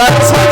Satisfied.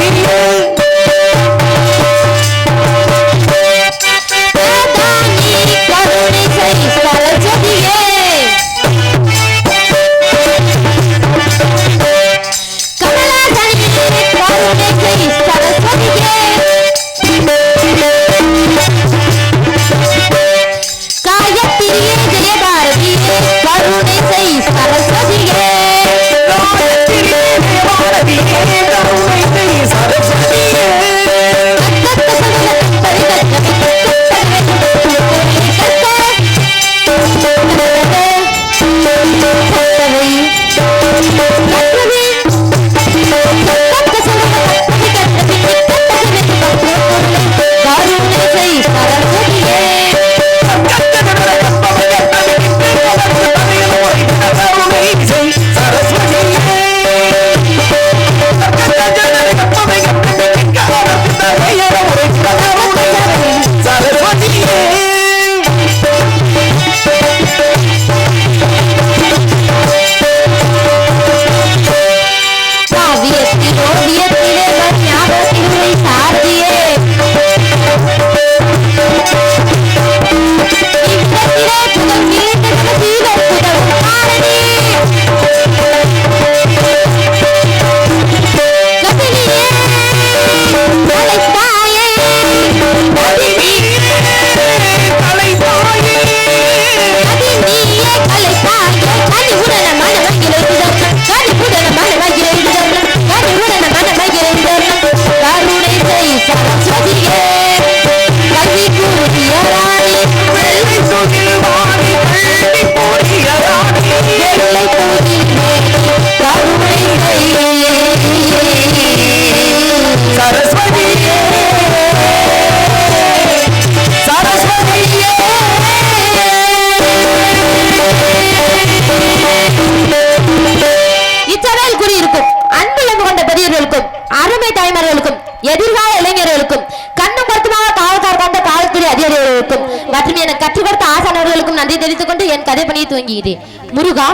எதிர்கால இளைஞர்களுக்கும் கண்ணும் கருத்துமாக காவல்கார் கொண்ட காவல்துறை அதிகாரிகளுக்கும் மற்றும் எனக்கு கற்றுக் கொடுத்த ஆசானவர்களுக்கும் நன்றி தெரிவித்துக் கொண்டு என் கதை பணியை துவங்குகிறேன். முருகா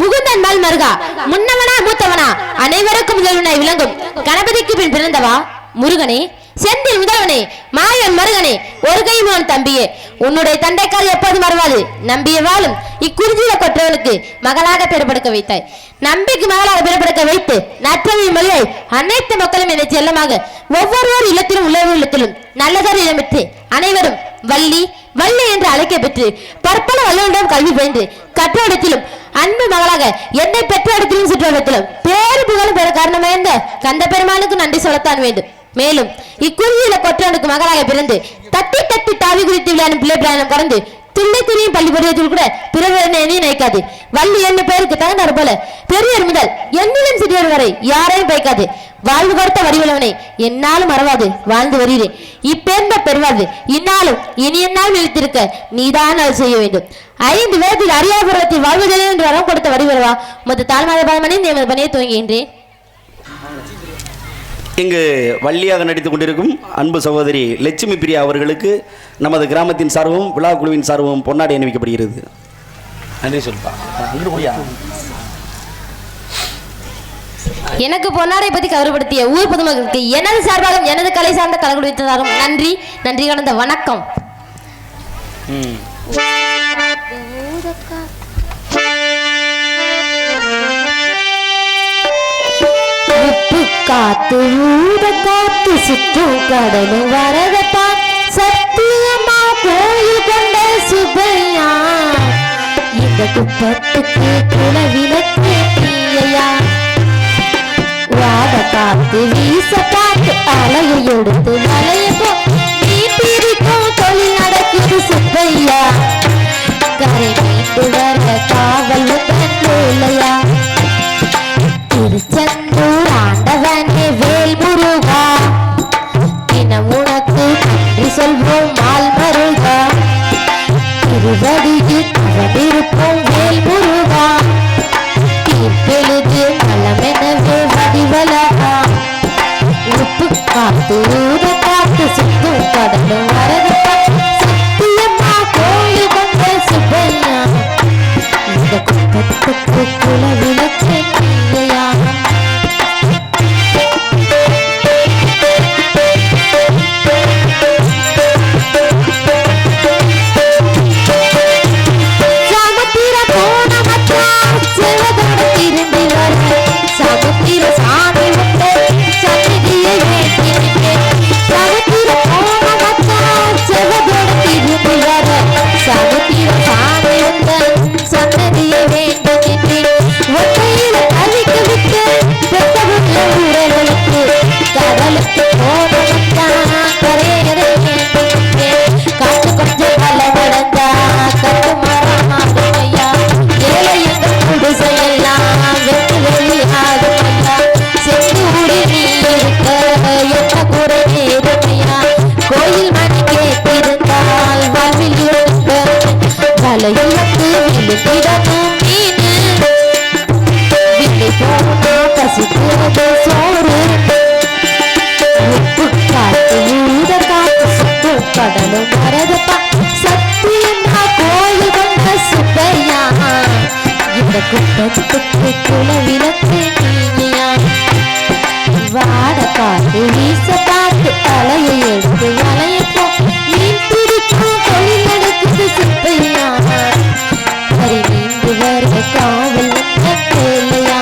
முகுந்தன் மல் மருகா முன்னவனா மூத்தவனா அனைவருக்கும் முதல்வனாய் விளங்கும். கணபதிக்கு பின் பிறந்தவா? முருகனே செந்தில் முதல்வனே மாயன் மருகனே ஒரு கை மோன் தம்பியே. உன்னுடைய தந்தைக்கால் எப்போது மறவாது நம்பிய வாழும் இக்குறிஞ்சியில கொற்றவனுக்கு மகளாக பெறப்படுக்க வைத்தாய். நம்பிக்கை மகளாக பிறப்படுக்க வைத்து நற்றவை மொழியை அனைத்து மக்களும் என்னை செல்லமாக ஒவ்வொருவர் இல்லத்திலும் உள்ளவர் இல்லத்திலும் நல்லதார் இடமிட்டு அனைவரும் வள்ளி வள்ளி என்று அழைக்க பெற்று பற்பல வல்லவரிடம் கல்வி பயின்று கற்ற இடத்திலும் அன்பு மகளாக என்னை பெற்ற இடத்திலும் சுற்ற பேரு புகழும் பெற காரணமாயிருந்த கந்த பெருமானுக்கு நன்றி சொல்லத்தான் வேண்டும். மேலும் இக்குறுதியில கொற்றவனுக்கு மகளாக பிறந்து தட்டி தட்டி தாவி குறித்து விளையாடும் பிள்ளை பிராயம் கடந்து துள்ளை திரியும் பள்ளி பருவத்தில் கூட பிறர் என்னையும் நினைக்காது. வள்ளி என்ன பெயருக்கு தகுந்தார் போல பெரியவர் முதல் என்னிலும் சிறியவர் வரை யாரையும் பயக்காது. வாழ்வு கொடுத்த வடிவளவனை என்னாலும் மறவாது வாழ்ந்து வருகிறேன் இப்பேர்ந்த பெறுவாது இன்னாலும் இனி என்னால் விழித்திருக்க நீதான் அது செய்ய வேண்டும். ஐந்து வேதத்தில் அரியாபுரத்தில் வாழ்வதில் என்று வரம் கொடுத்த வடிவரவா மொத்த தாழ்மாத பலமணி நியமன பணியை துவங்குகின்றேன். இங்கு வள்ளியாக நடித்துக் கொண்டிருக்கும் அன்பு சகோதரி லட்சுமி பிரியா அவர்களுக்கு நமது கிராமத்தின் சார்பும் விழா குழுவின் சார்பும் பொன்னாடை அணிவிக்கப்படுகிறது. நன்றி சொல்பா. எனக்கு பொன்னாடை பத்தி கௌரவப்படுத்திய ஊர் பொதுமக்களுக்கு எனது சார்பாக எனது கலை சார்ந்த கலகுடித்ததாகும் நன்றி. நன்றி கலந்த வணக்கம். காத்து ஊத காத்து சுற்றும் கடலும் வரதப்பா. சத்தியமா கோயில் கொண்ட சுபையா இந்த குப்பத்துக்கு குலவிளக்கு தீயையா. வாத காத்து வீசப்பா. அழகு பலமெனவே வடிவலகா உப்பு காத்து ஊத காத்து சுத்தும் கடலும் வரது. சத்தியமா கோயில் கொண்ட சுப்பையா. இந்த குப்பத்துக்கு குலவிளக்கு நீயா காவல் வேலையா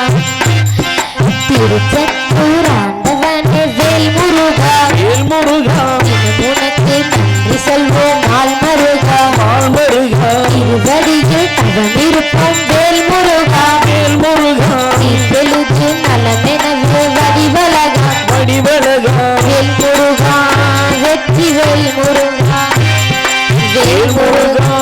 திருச்செந்தூர் ஆண்டவனே வேல் முருகா வேல் முருகா உனக்கு நன்றி சொல்வோம் நாள் மருகா ஆள் முருகா திருவடியில் அவன் இருப்போம் வேல் முருகா வேல் முருகா தீர்த்தெழுது நலமெனவே வடிவலகா வடிவழகா. வேல் முருகா வெற்றி வேல் முருகா வேல் முருகா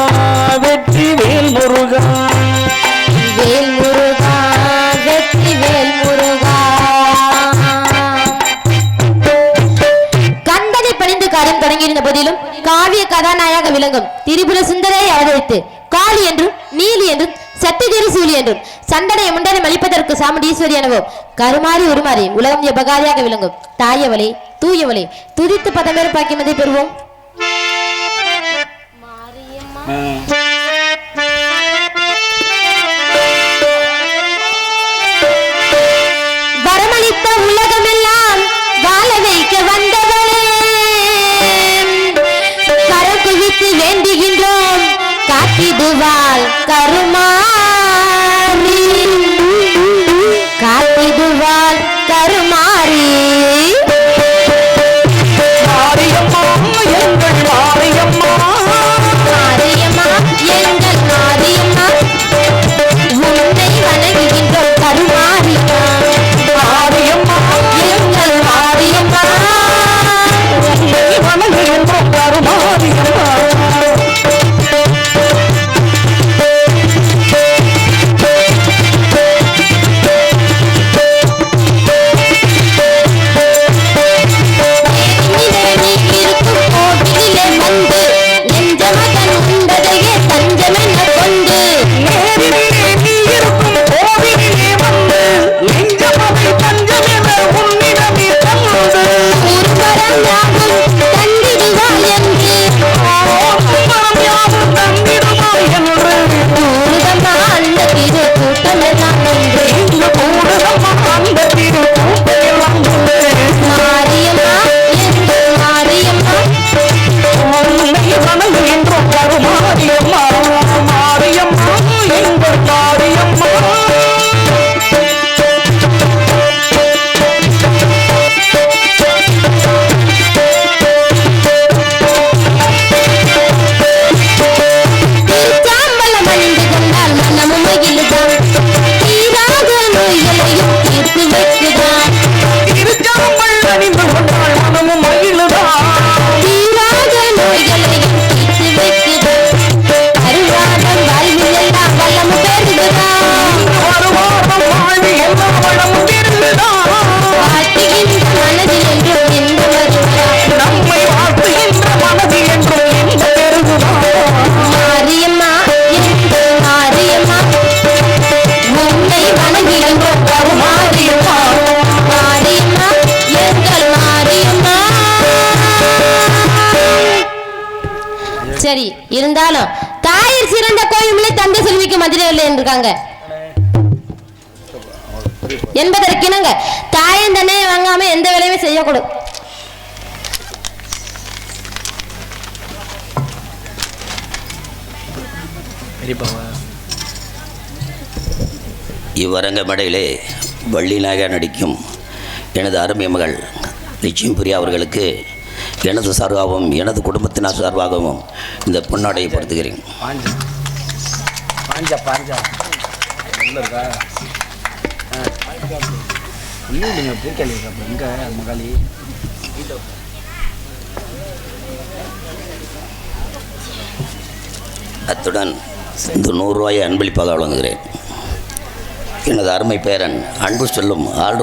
திரிபுர சுந்தரை அவதரித்து காளி என்றும் நீலி என்றும் சத்தியகிரி சூழி என்றும் சண்டனை முண்டனை மலிப்பதற்கு சாமுண்டீஸ்வரி எனவும் கருமாறி உருமாறி உலகம் எபகாரியாக விளங்கும் தாயவளே தூயவளே துதித்து பதமேறு பாக்கியமதை பெறுவோம். வரமளித்த இதுவால் கருமா சிறந்த கோயிலை தந்தை செல்விக்கு மதுரையில் இருக்காங்க என்பதற்கிணங்க தாயும் தன்னை வாங்காம எந்த வேலையுமே செய்யக்கூடும் இவ்வரங்க மேடையிலே வள்ளிநாயகா நடிக்கும் எனது அருமை மகள் நிச்சயம் பிரியா அவர்களுக்கு எனது சார்பாகவும் எனது குடும்பத்தினர் சார்பாகவும் இந்த பொன்னாடையை பொருத்துகிறேன். பாஞ்சா. பாஞ்சா பூக்காளி இருக்கா? எங்கே மகாளி அத்துடன் இந்த நூறுரூவாயை அன்பளிப்பாக வழங்குகிறேன். எனது அருமை பேரன் அன்பு செல்லும் ஆள்